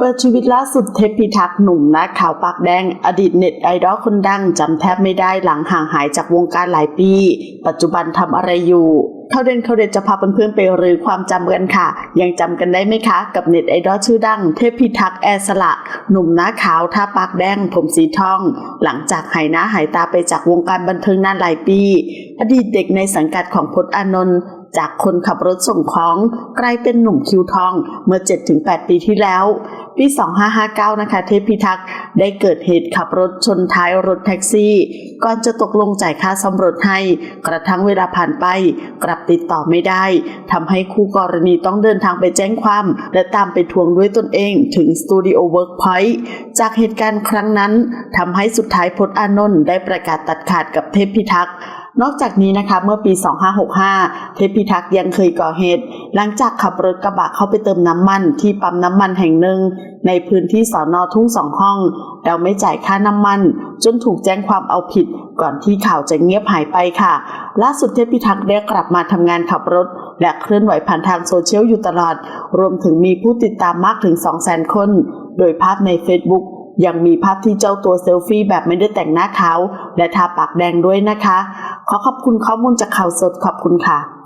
เปิดชีวิตล่าสุดเทพพิทักษ์หนุ่มนะข่าวปากแดง อดีตเน็ตไอดอลคนดังจำแทบไม่ได้หลังห่างหายจากวงการหลายปี ปัจจุบันทำอะไรอยู่เขาเด่นเขาเด็ดจะพาเพื่อนๆไปรื้อความจำกันค่ะ ยังจำกันได้ไหมคะ กับเน็ตไอดอลชื่อดัง เทพพิทักษ์แอสละ หนุ่มหน้าขาวท่าปากแดง ผมสีทอง หลังจากหายหน้าหายตาไปจากวงการบันเทิงนานหลายปี อดีตเด็กในสังกัดของพจน์อานนท์จากคนขับรถส่งของกลายเป็นหนุ่มคิวทองเมื่อ 7-8 ปีที่แล้ว ปี 2559 นะคะ เทพพิทักษ์ได้เกิดเหตุขับรถชนท้ายรถแท็กซี่ ก่อนจะตกลงจ่ายค่าซ่อมรถให้ กระทั่งเวลาผ่านไป กลับติดต่อไม่ได้ทำให้คู่กรณีต้องเดินทางไปแจ้งความ และตามไปทวงด้วยตนเองถึงสตูดิโอเวิร์กพอยต์จากเหตุการณ์ครั้งนั้นทำให้สุดท้ายพจน์อานนท์ได้ประกาศตัดขาดกับเทพพิทักษ์นอกจากนี้นะคะเมื่อปี 2565 เทพพิทักษ์ยังเคยก่อเหตุ หลังจากขับรถกระบะเข้าไปเติมน้ำมันที่ปั๊มน้ำมันแห่งหนึ่ง ในพื้นที่สอนอทุ่งสองห้อง แล้วไม่จ่ายค่าน้ำมัน จนถูกแจ้งความเอาผิด ก่อนที่ข่าวจะเงียบหายไปค่ะ ล่าสุดเทพพิทักษ์ได้กลับมาทำงานขับรถ และเคลื่อนไหวผ่านทางโซเชียลอยู่ตลอด รวมถึงมีผู้ติดตามมากถึง 200,000 คน โดยภาพใน Facebook ยังมีภาพที่เจ้าตัวเซลฟี่แบบไม่ได้แต่งหน้าขาวและทาปากแดงด้วยนะคะ ขอขอบคุณข้อมูลจากข่าวสดขอบคุณค่ะ